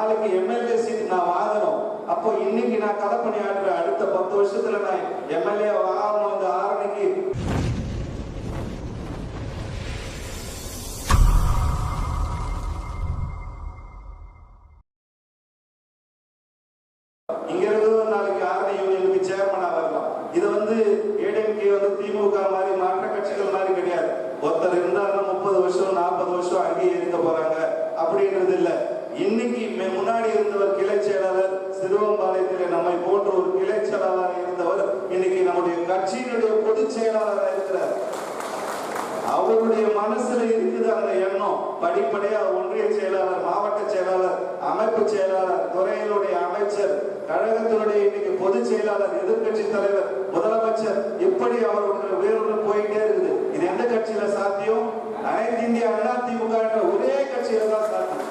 நாளைக்கு MLA seat நான் வாங்கணும். அப்போ இன்னைக்கு நான் களப்பணி ஆடுறேன் அடுத்த பத்து வருஷத்துல நான் எம்எல்ஏ வாங்கணும் வந்து ஆரணிக்கு இங்க இருந்து நாளைக்கு ஆரணி யூனியனுக்கு சேர்மனா வரலாம் இது வந்து ஏடிஎம்கே வந்து திமுக மாதிரி மாற்ற கட்சிகள் மாதிரி கிடையாது. ஒருத்தர் இருந்தாலும் முப்பது வருஷம் நாற்பது வருஷம் அங்கேயே இருக்க போறாங்க. அப்படின்றது இல்ல. அவருடைய மனசுல இருக்குது அந்த எண்ணம். படிப்படியா ஒன்றிய செயலாளர் மாவட்ட செயலாளர் அமைப்பு செயலாளர் துறையினுடைய அமைச்சர் கழகத்தினுடைய இன்னைக்கு பொதுச் செயலாளர் எதிர்க்கட்சி தலைவர் முதலமைச்சர் இப்படி அவருடைய உயர்வு போயிட்டே இருக்குது. இது எந்த கட்சியில சாத்தியம்? அனைத்து இந்திய அண்ணா திமுக ஒரே கட்சியில தான் சாத்தியம்.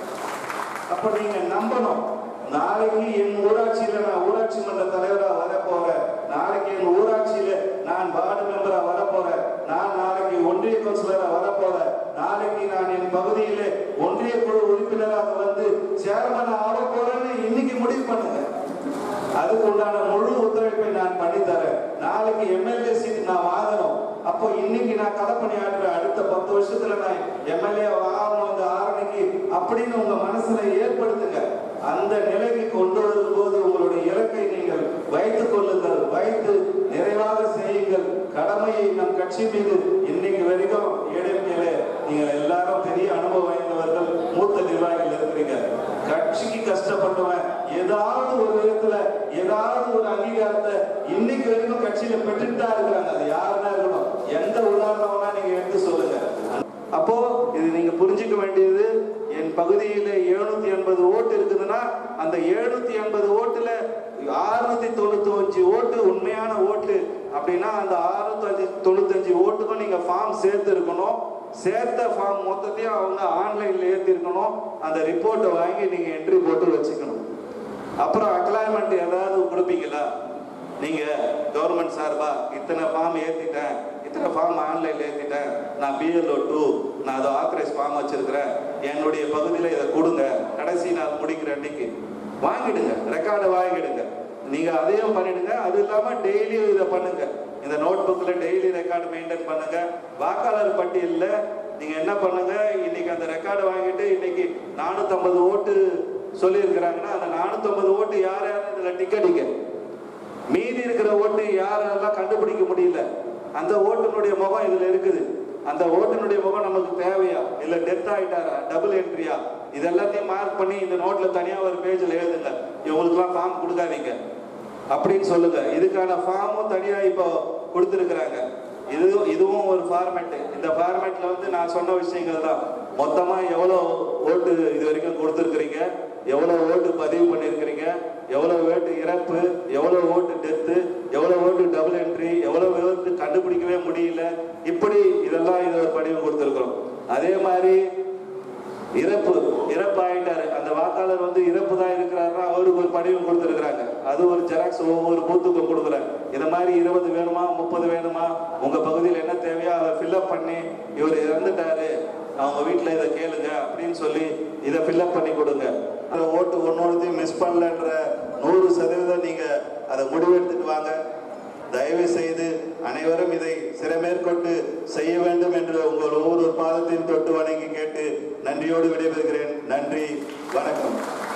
அப்ப நீங்க நம்பணும். நாளைக்கு என் ஊராட்சியில நான் ஊராட்சி மன்ற தலைவரா வர போறேன் நாளைக்கு என் ஊராட்சியில நான் வார்டு மெம்பரா வர போறேன் நான் நாளைக்கு ஒன்றிய கவுன்சிலரா வர நாளைக்கு நான் என் பகுதியிலே ஒன்றிய குழு உறுப்பினராக வந்து சேர்மன் ஆக போறேன்னு இன்னைக்கு முடிவு பண்ணுங்க அதுக்கு உண்டான முழு ஒத்துழைப்பை நான் பண்ணி தரேன். நாளைக்கு எம்எல்ஏ சீட் நான் வாங்கணும். அப்போ இன்னைக்கு நான் கலப்பணி ஆடுறேன் அடுத்த பத்து வருஷத்துல நான் எம்எல்ஏ வாங்கணும் அந்த ஆரணிக்கு அப்படின்னு உங்க மனசுல ஏற்படுத்துங்க. அந்த நிலைக்கு கொண்டு வரும்போது உங்களுடைய இலக்கை நீங்கள் வைத்துக் கொள்ளுங்கள். வைத்து நிறைவாக செய்யுங்கள். கடமையை நம் கட்சி மீது இன்னைக்கு வரைக்கும் ஏடிஎம்கேல நீங்கள் எல்லாரும் பெரிய அனுபவம் வாய்ந்தவர்கள் மூத்த நிர்வாகிகள் இருக்கிறீங்க கட்சிக்கு கஷ்டப்பட்டவன் ஏதாவது ஒரு விதத்துல ஏதாவது ஒரு அங்கீகாரத்தை இன்னைக்கு வரைக்கும் கட்சியில பெற்றுட்டு தான் இருக்கிறாங்க. அது யாருன்னா இருக்கணும். எந்த உதாரணம்னா நீங்க எடுத்து சொல்லுங்க. அப்போ இது நீங்க புரிஞ்சுக்க வேண்டியது என் பகுதியில எழுநூத்தி எண்பது ஓட்டு இருக்குதுன்னா அந்த எழுநூத்தி எண்பது ஓட்டுல ஆறுநூத்தி தொண்ணூத்தி அஞ்சு ஓட்டு உண்மையான ஓட்டு அப்படின்னா அந்த ஆறுநூத்தி தொண்ணூத்தஞ்சு ஓட்டுக்கும் நீங்க ஃபார்ம் சேர்த்து இருக்கணும். சேர்த்த ஃபார்ம் மொத்தத்தையும் அவங்க ஆன்லைன்ல ஏற்றிருக்கணும் அந்த ரிப்போர்ட்டை வாங்கி நீங்க என்ட்ரி போட்டு வச்சுக்கணும். அப்புறம் அக்ளாய்மெண்ட் ஏதாவது கொடுப்பீங்களா? நீங்கள் கவர்மெண்ட் சார்பாக இத்தனை ஃபார்ம் ஏற்றிட்டேன் இத்தனை ஃபார்ம் ஆன்லைனில் ஏற்றிட்டேன் நான் பிஎல்ஓ டூ நான் அதை ஆத்தரைஸ் ஃபார்ம் வச்சுருக்கிறேன். என்னுடைய பகுதியில் இதை கொடுங்க. கடைசி நான் முடிக்கிற அன்னைக்கு வாங்கிடுங்க. ரெக்கார்டை வாங்கிடுங்க. நீங்கள் அதையும் பண்ணிடுங்க. அது இல்லாமல் டெய்லியும் இதை பண்ணுங்க. இந்த நோட் புக்கில் டெய்லி ரெக்கார்டு மெயின்டைன் பண்ணுங்க. வாக்காளர் பட்டியலில் நீங்கள் என்ன பண்ணுங்க? இன்னைக்கு அந்த ரெக்கார்டை வாங்கிட்டு இன்னைக்கு நானூற்றம்பது ஓட்டு சொல்லியிருக்கிறாங்கன்னா அந்த நானூற்றம்பது ஓட்டு யார் யார் இதில் டிக்கெட்டிங்க இருக்கிற ஓட்டு யாரெல்லாம் கண்டுபிடிக்க முடியல. அந்த ஓட்டுனுடைய முகம் இதுல இருக்குது. அந்த ஓட்டுனுடைய முகம் நமக்கு தேவையா? இல்ல டெத் ஆயிட்டாரா? டபுள் என்ட்ரியா இது எல்லாத்தையும் மார்க் பண்ணி இந்த நோட்ல தனியா ஒரு பேஜ்ல எழுதுங்க. இவங்களுக்குலாம் ஃபார்ம் கொடுக்காதீங்க. அப்படின்னு சொல்லுங்க. இதுக்கான ஃபார்மும் தனியா இப்போ கொடுத்துருக்குறாங்க. இது இதுவும் ஒரு ஃபார்மேட் இந்த ஃபார்மேட்ல வந்து நான் சொன்ன விஷயங்கள் தான். மொத்தமா எவ்வளோ ஓட்டு இது வரைக்கும் கொடுத்துருக்குறீங்க? எவ்வளோ ஓட்டு பதிவு பண்ணியிருக்கிறீங்க எவ்வளோ ஓட்டு இறப்பு? எவ்வளோ ஓட்டு டெத்து? எவ்வளோ ஓட்டு டபுள் என்ட்ரி? எவ்வளோ ஓட்டு கண்டுபிடிக்கவே முடியல? இப்படி இதெல்லாம் இது ஒரு படிவு கொடுத்துருக்குறோம். அதே மாதிரி இறப்பு இறப்பாயிட்ட வாக்காளர் வந்து இறப்பு தான் இருக்கிறாருன்னா அவருக்கு ஒரு படிவம் கொடுத்துருக்குறாங்க. அது ஒரு ஜெராக்ஸ் ஒவ்வொரு பூத்துக்கும் கொடுக்குறேன் இந்த மாதிரி இருபது வேணுமா முப்பது வேணுமா? உங்கள் பகுதியில் என்ன தேவையோ அதை ஃபில்அப் பண்ணி இவர் இறந்துட்டாரு. அவங்க வீட்டில் இதை கேளுங்க அப்படின்னு சொல்லி இதை ஃபில்அப் பண்ணி கொடுங்க. அந்த ஓட்டு ஒன்னொன்றையும் மிஸ் பண்ணலன்ற நூறு சதவீதம் நீங்கள் அதை முடிவெடுத்துட்டு வாங்க. தயவு செய்து அனைவரும் இதை சிறமேற்கொண்டு செய்ய வேண்டும் என்று உங்கள் ஒவ்வொரு பாதத்தையும் தொட்டு வணங்கி கேட்டு நன்றியோடு விடைபெறுகிறேன். நன்றி. Guaracampá.